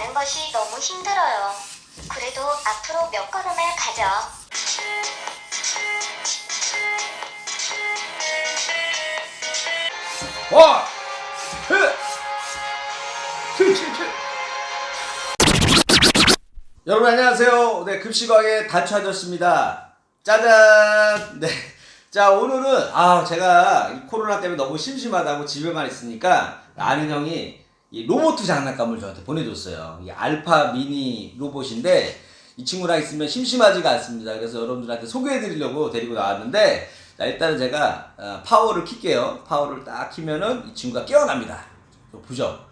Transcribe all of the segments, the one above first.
가는 것이 너무 힘들어요. 그래도 앞으로 몇 걸음을 가죠. 와! 여러분 안녕하세요. 네, 급식왕의 단추아저씨입니다. 짜잔! 네. 자, 오늘은, 아, 제가 이 코로나 때문에 너무 심심하다고 집에만 있으니까 아는 형이 이 로봇 장난감을 저한테 보내줬어요. 이 알파 미니 로봇인데 이 친구랑 있으면 심심하지가 않습니다. 그래서 여러분들한테 소개해드리려고 데리고 나왔는데 자, 일단은 제가 어, 파워를 킬게요. 파워를 딱 키면은 이 친구가 깨어납니다. 보죠?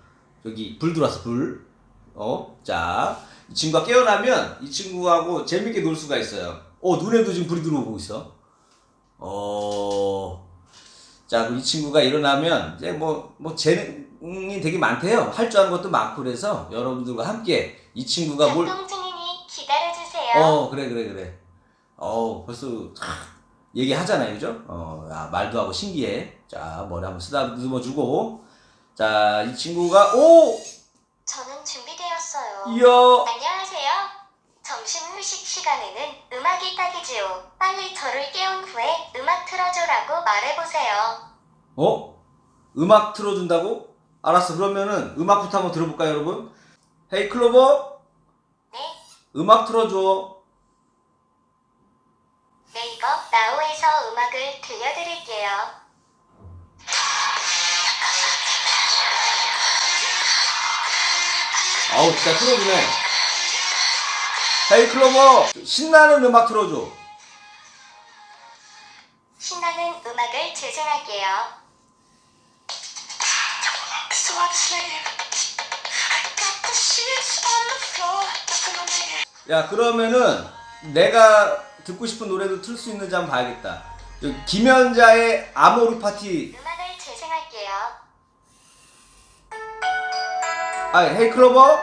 여기 불 들어왔어, 불. 어? 자, 이 친구가 깨어나면 이 친구하고 재밌게 놀 수가 있어요. 어, 눈에도 지금 불이 들어오고 있어. 어, 자, 그이 친구가 일어나면 이제 뭐, 뭐 재능 이 되게 많대요. 할 줄 아는 것도 많고 그래서 여러분들과 함께 이 친구가 뭘, 중이니 기다려주세요. 어, 그래, 그래, 그래. 어, 벌써 촥 얘기하잖아요, 그죠? 어, 야, 말도 하고 신기해. 자, 머리 한번 쓰다듬어 주고. 자, 이 친구가, 오! 저는 준비되었어요. 이야! 안녕하세요. 점심 후식 시간에는 음악이 딱이지요. 빨리 저를 깨운 후에 음악 틀어줘라고 말해보세요. 어? 음악 틀어준다고? 알았어. 그러면은 음악부터 한번 들어볼까요, 여러분? 헤이 클로버, 네, 음악 틀어줘. 네이버 나우에서 음악을 들려드릴게요. 아우, 진짜 틀어주네. 헤이 클로버, 신나는 음악 틀어줘. 신나는 음악을 재생할게요. 야, 그러면은 내가 듣고 싶은 노래도 틀 수 있는지 한번 봐야겠다. 김연자의 아모르 파티. 음악을 재생할게요. 아, 헤이 클로버,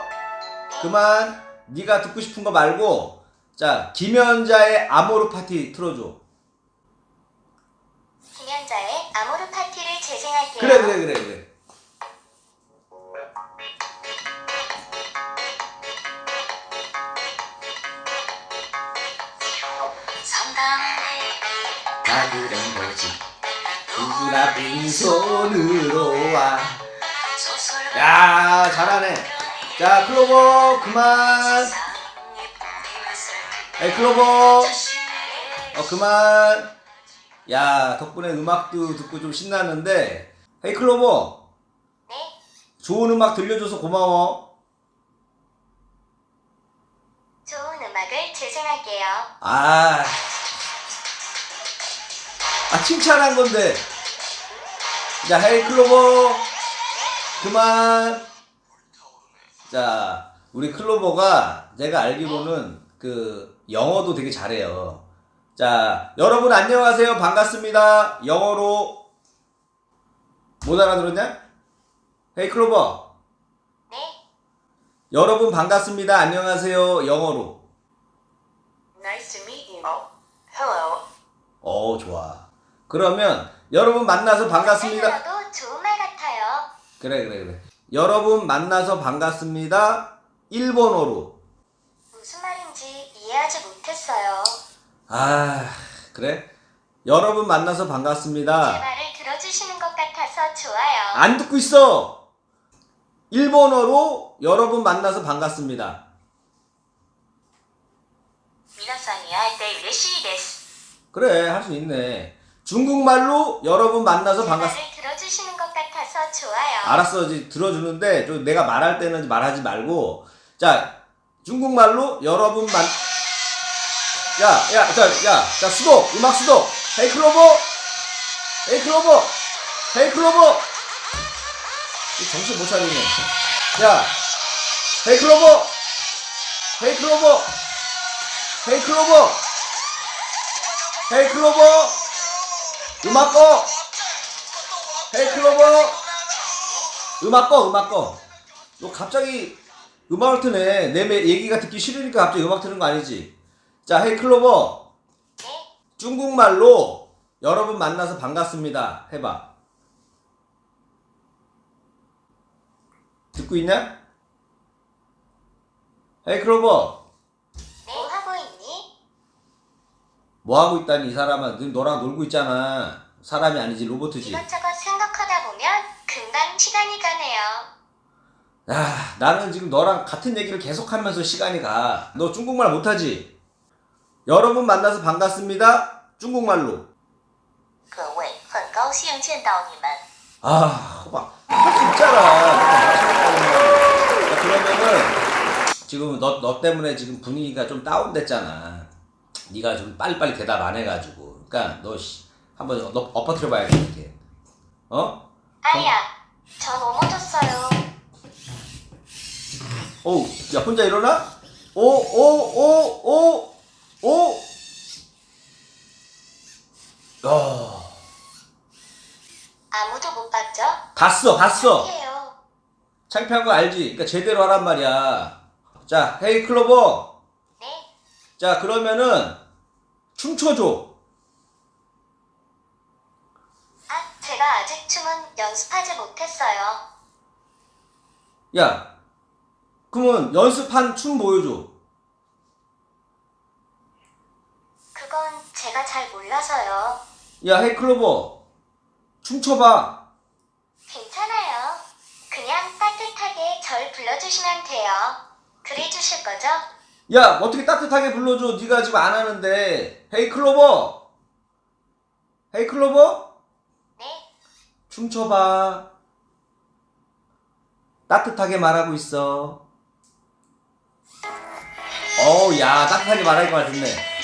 그만. 네가 듣고 싶은 거 말고, 자, 김연자의 아모르 파티 틀어 줘. 김연자의 아모르 파티를 재생할게요. 그래, 그래, 그래, 그래. 다 그런 거지. 누구나 빈손으로 와. 야, 잘하네. 자, 클로버, 그만. 에이, 클로버. 어, 그만. 야, 덕분에 음악도 듣고 좀 신났는데. 헤이, 클로버. 네, 좋은 음악 들려줘서 고마워. 좋은 음악을 재생할게요. 아. 아, 칭찬한 건데. 자, 헤이, 클로버. 그만. 자, 우리 클로버가 제가 알기로는 그 영어도 되게 잘해요. 자, 여러분 안녕하세요. 반갑습니다. 영어로 못 알아들었냐? 헤이 클로버. 네, 여러분 반갑습니다. 안녕하세요. 영어로. Nice to meet you. Hello. 어, 좋아. 그러면 여러분 만나서 반갑습니다. 도 좋은 말 같아요. 그래, 그래, 그래. 여러분 만나서 반갑습니다. 일본어로. 무슨 말인지 이해하지 못했어요. 아, 그래? 여러분 만나서 제 반갑습니다. 말을 들어주시는 것 같아서 좋아요. 안 듣고 있어! 일본어로 여러분 만나서 반갑습니다. 皆さんに会えて嬉しいです。 그래, 할 수 있네. 중국말로 여러분 만나서 제 반갑습니다. 들어주시는 것 같아서 좋아요. 알았어, 이제 들어주는데, 좀 내가 말할 때는 말하지 말고, 자, 중국말로 여러분 만, 야, 야, 자, 야, 자, 수도, 음악 수도, 헤이 클로버, 헤이 클로버, 헤이 클로버, 이 정신 못 차리네. 야, 헤이 클로버, 헤이 클로버, 헤이 클로버, 헤이 클로버, 음악 꺼, 헤이 클로버, 음악 꺼, 음악 꺼. 너 갑자기 음악을 트네. 내 매- 얘기가 듣기 싫으니까 갑자기 음악 트는 거 아니지? 자, 헤이 클로버. 네, 중국말로 여러분 만나서 반갑습니다. 해봐. 듣고 있냐? 헤이 클로버 뭐 하고 있니? 뭐 하고 있다니 이 사람아 지금 너랑 놀고 있잖아 사람이 아니지 로봇이지 이것저것 생각하다 보면 금방 시간이 가네요. 야 나는 지금 너랑 같은 얘기를 계속하면서 시간이 가너 중국말 못하지? 여러분 만나서 반갑습니다 중국말로 各位，很高兴见到你们。 아 호박 할수 있잖아 야, 그러면은 지금 너, 너 때문에 지금 분위기가 좀 다운됐잖아 네가 좀 빨리빨리 대답 안 해가지고 그러니까 너 씨, 한번 너 엎어뜨려 봐야겠다 이렇게 어? 아야, 저 넘어졌어요. 어우, 야, 혼자 일어나? 오, 오, 오, 오, 오. 야, 아무도 못 봤죠? 갔어, 갔어. 해요. 창피한 거 알지? 그러니까 제대로 하란 말이야. 자, 헤이 클로버. 네, 자, 그러면은 춤춰줘. 아, 제가 아직 춤은 연습하지 못했어요. 야, 그러면 연습한 춤 보여줘. 그건 제가 잘 몰라서요. 야, 헤이 클로버. 춤춰봐. 괜찮아요. 그냥 따뜻하게 절 불러주시면 돼요. 그래 주실 거죠? 야, 어떻게 따뜻하게 불러줘? 네가 지금 안 하는데. 헤이 클로버. 헤이 클로버. 네, 춤춰봐. 따뜻하게 말하고 있어. 어우, 야, 따뜻하게 말하니까 맛있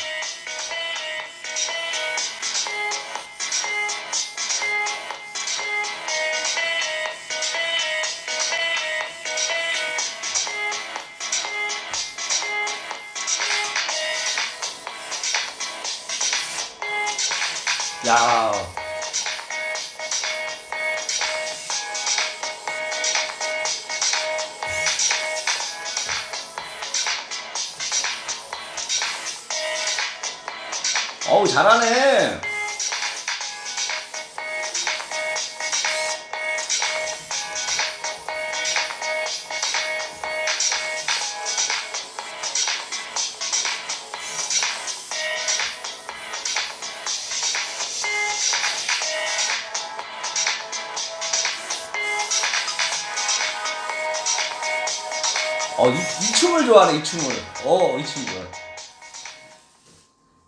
야, 어우, 잘하네. 어, 이, 이 춤을 좋아하네, 이 춤을. 어, 이춤 좋아해.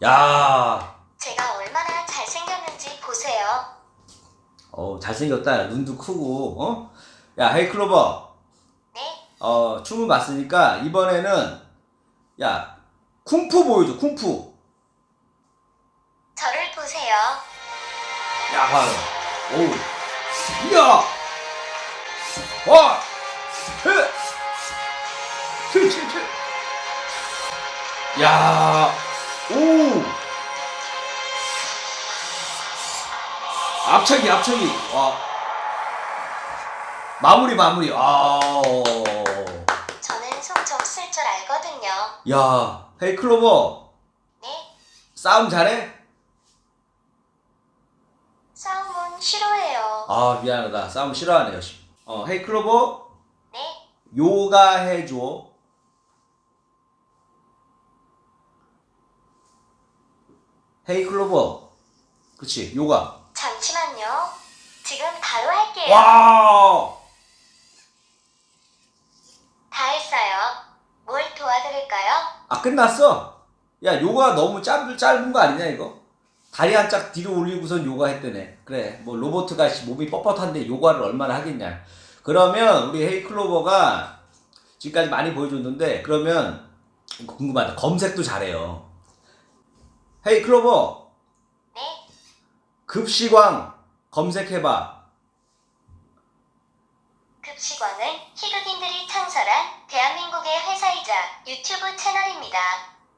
야, 제가 얼마나 잘생겼는지 보세요. 어, 잘생겼다. 눈도 크고, 어? 야, 헤이 클로버. 네, 어, 춤을 봤으니까, 이번에는, 야, 쿵푸 보여줘, 쿵푸. 저를 보세요. 야, 봐요. 오. 이야! 와! 헤! 치. 야! 오! 앞차기, 앞차기. 와. 마무리, 마무리. 아. 저는 손좀쓸줄 알거든요. 야, 헤이 클로버. 네, 싸움 잘해? 싸움은 싫어해요. 아, 미안하다. 싸움 싫어하네요. 어, 헤이 클로버. 네, 요가 해줘. 헤이 클로버. 그치, 요가. 잠시만요. 지금 바로 할게요. 와! 다 했어요. 뭘 도와드릴까요? 아, 끝났어? 야, 요가 너무 짧, 짧은 거 아니냐, 이거? 다리 한 짝 뒤로 올리고선 요가 했대네. 그래, 뭐, 로보트가 씨, 몸이 뻣뻣한데 요가를 얼마나 하겠냐. 그러면, 우리 헤이 클로버가 지금까지 많이 보여줬는데, 그러면, 궁금하다. 검색도 잘해요. 헤이 클로버, 네, 급식왕 검색해봐. 급식원은 희극인들이 창설한 대한민국의 회사이자 유튜브 채널입니다.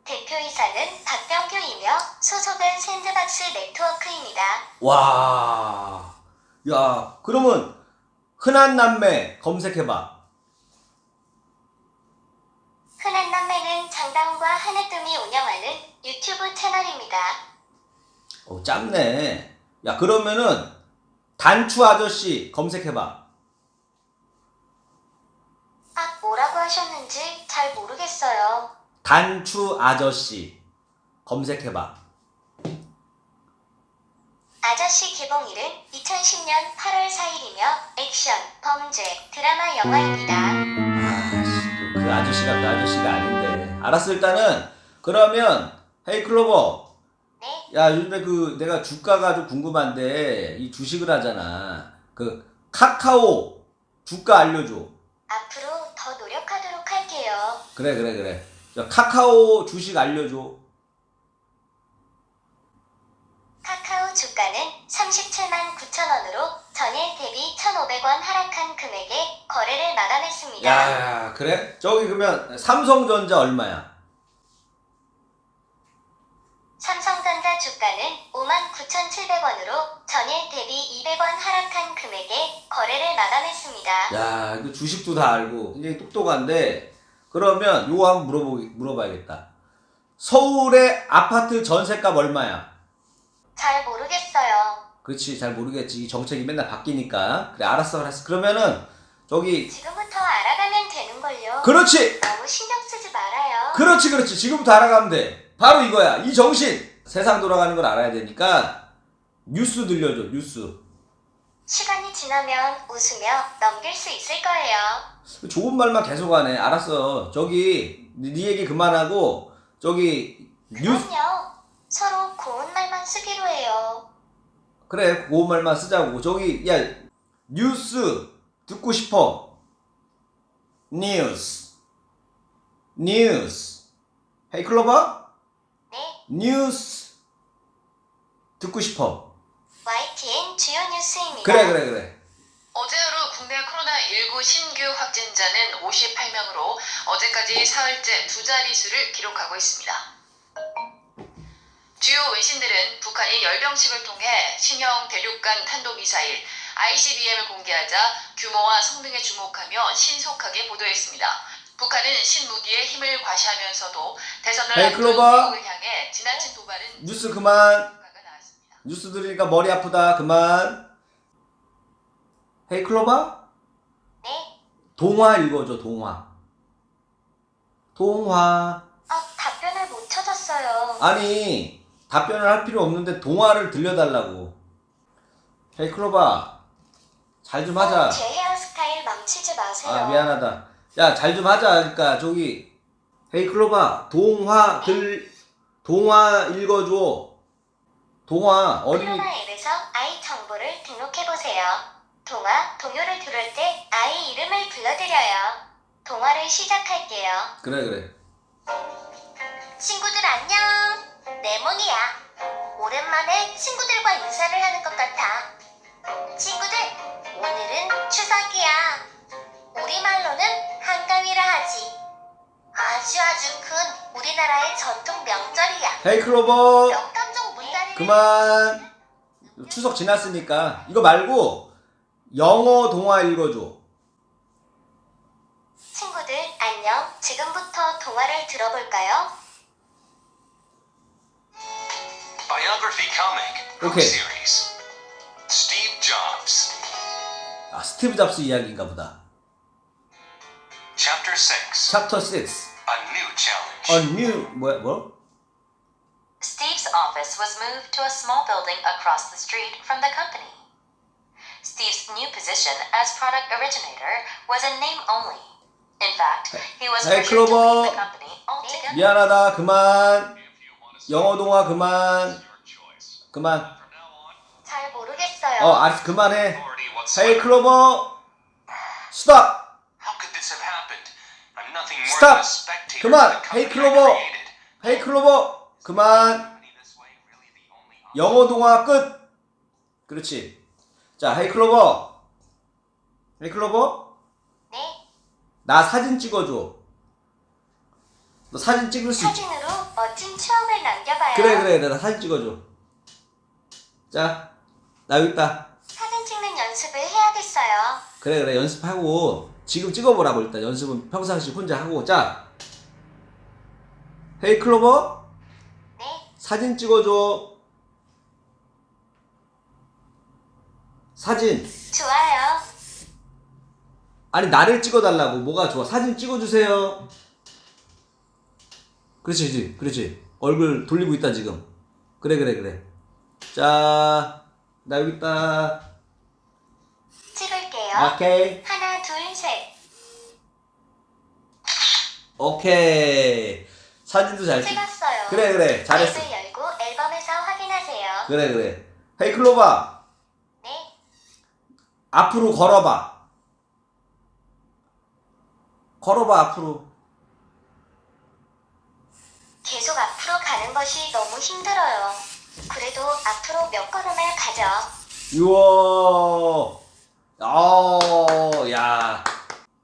대표이사는 박병규이며 소속은 샌드박스 네트워크입니다. 와, 야, 그러면 흔한 남매 검색해봐. 흔한 장다운과 한혜뜸이 운영하는 유튜브 채널입니다. 어, 짧네. 야, 그러면은 단추 아저씨 검색해봐. 아, 뭐라고 하셨는지 잘 모르겠어요. 단추 아저씨 검색해봐. 아저씨 개봉일은 2010년 8월 4일이며 액션, 범죄, 드라마 영화입니다. 아씨, 그 아저씨가 그 아저씨가 아닌데. 알았어 일단은 그러면 헤이 클로버. 네, 야 요즘에 그 내가 주가가 좀 궁금한데 이 주식을 하잖아. 그 카카오 주가 알려줘. 앞으로 더 노력하도록 할게요. 그래 그래 그래. 자, 카카오 주식 알려줘. 카카오 주가는 37만 9천 원으로 전일 대비 1,500원 하락한 금액에 거래를 마감했습니다. 야 그래? 저기 그러면 삼성전자 얼마야? 삼성전자 주가는 5만 9,700원으로 전일 대비 200원 하락한 금액에 거래를 마감했습니다. 야, 이거 주식도 다 알고 굉장히 똑똑한데 그러면 요거 한번 물어보 물어봐야겠다. 서울의 아파트 전세값 얼마야? 잘 모르겠어요. 그렇지, 잘 모르겠지. 이 정책이 맨날 바뀌니까. 그래, 알았어, 알았어. 그러면은 저기 지금부터 알아가면 되는걸요. 그렇지, 너무 신경 쓰지 말아요. 그렇지, 그렇지. 지금부터 알아가면 돼. 바로 이거야. 이 정신. 세상 돌아가는 걸 알아야 되니까 뉴스 들려줘, 뉴스. 시간이 지나면 웃으며 넘길 수 있을 거예요. 좋은 말만 계속 하네. 알았어. 저기 네 얘기 그만하고 저기 뉴스 그럼요. 서로 고운 말만 쓰기로 해요. 그래 고운 말만 쓰자고. 저기 야 뉴스 듣고 싶어. 뉴스. 뉴스. 헤이 클로버? 네, 뉴스 듣고 싶어. YTN 주요 뉴스입니다. 그래 그래 그래. 어제 하루 국내 코로나19 신규 확진자는 58명으로 어제까지 사흘째 두 자릿수를 기록하고 있습니다. 주요 외신들은 북한이 열병식을 통해 신형 대륙간 탄도미사일 ICBM을 공개하자 규모와 성능에 주목하며 신속하게 보도했습니다. 북한은 신무기의 힘을 과시하면서도 대선을 에이, 앞둔 클로버. 미국을 향해 지나친 도발은 뉴스 그만. 뉴스 들으니까 머리 아프다 그만 헤이 클로버 네, 동화 읽어줘 동화 동화 아, 답변을 못 찾았어요. 아니 답변을 할 필요 없는데 동화를 들려달라고 헤이 클로바 잘 좀 하자 제 헤어스타일 망치지 마세요. 아 미안하다 야 잘 좀 하자 그러니까 저기 헤이 클로바 동화 들 동화 읽어줘 동화 어린이 코로나 앱에서 아이 정보를 등록해 보세요. 동화, 동요를 들을 때 아이 이름을 불러드려요. 동화를 시작할게요. 그래 그래 친구들 안녕. 레몬이야. 오랜만에 친구들과 인사를 하는 것 같아. 친구들, 오늘은 추석이야. 우리말로는 한가위라 하지. 아주 아주 큰 우리나라의 전통 명절이야. 헤이 클로버 명감정 그만 추석 지났으니까 이거 말고 영어 동화 읽어줘 친구들 안녕. 지금부터 동화를 들어볼까요? Biography comic book Okay. series. Steve Jobs. 아 스티브 잡스 이야기인가 보다 Chapter 6. 챕터 6 A new challenge. A new 뭐야 뭐? Steve's office was moved to a small building across the street from the company. Steve's new position as product originator was in name only. In fact, he was Hey, pressured to Clover. leave the company altogether. 미안하다 그만 영어 동화 그만 그만 잘 모르겠어요. 어 알았어 그만해 헤이. 클로버 스탑 company I Clover. created. 헤이 클로버 그만? 영어 동화 끝 그렇지 자 헤이 클로버 헤이 클로버 네, 나 사진 찍어줘 너 사진 찍을 수 있지 사진으로 멋진 추억을 남겨봐요. 그래 그래. 그래 나 사진 찍어줘. 자 나 여기 있다. 사진 찍는 연습을 해야겠어요. 그래 그래. 연습하고 지금 찍어보라고 일단 연습은 평상시 혼자 하고. 자. 헤이 클로버. 네, 사진 찍어줘. 사진. 좋아요. 아니 나를 찍어달라고. 뭐가 좋아? 사진 찍어주세요 그렇지, 그렇지, 그렇지. 얼굴 돌리고 있다, 지금. 그래, 그래, 그래. 자, 나 여기 있다. 찍을게요. 오케이. 하나, 둘, 셋. 오케이. 사진도 잘 찍. 찍었어요. 그래, 그래. 잘했어. 앱을 열고 앨범에서 확인하세요. 그래, 그래. 헤이, 클로바. 네. 앞으로 걸어봐. 걸어봐, 앞으로. 계속 앞으로 가는 것이 너무 힘들어요. 그래도 앞으로 몇 걸음을 가죠. 우와. 어, 야.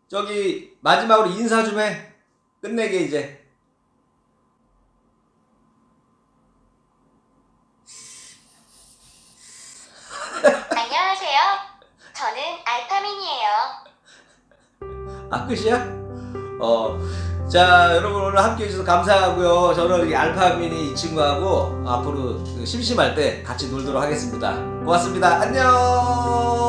저기, 마지막으로 인사 좀 해. 끝내게, 이제. 안녕하세요. 저는 알파민이에요. 아, 끝이야? 어. 자, 여러분 오늘 함께 해주셔서 감사하고요. 저는 이 알파민이 이 친구하고 앞으로 그 심심할 때 같이 놀도록 하겠습니다. 고맙습니다. 안녕!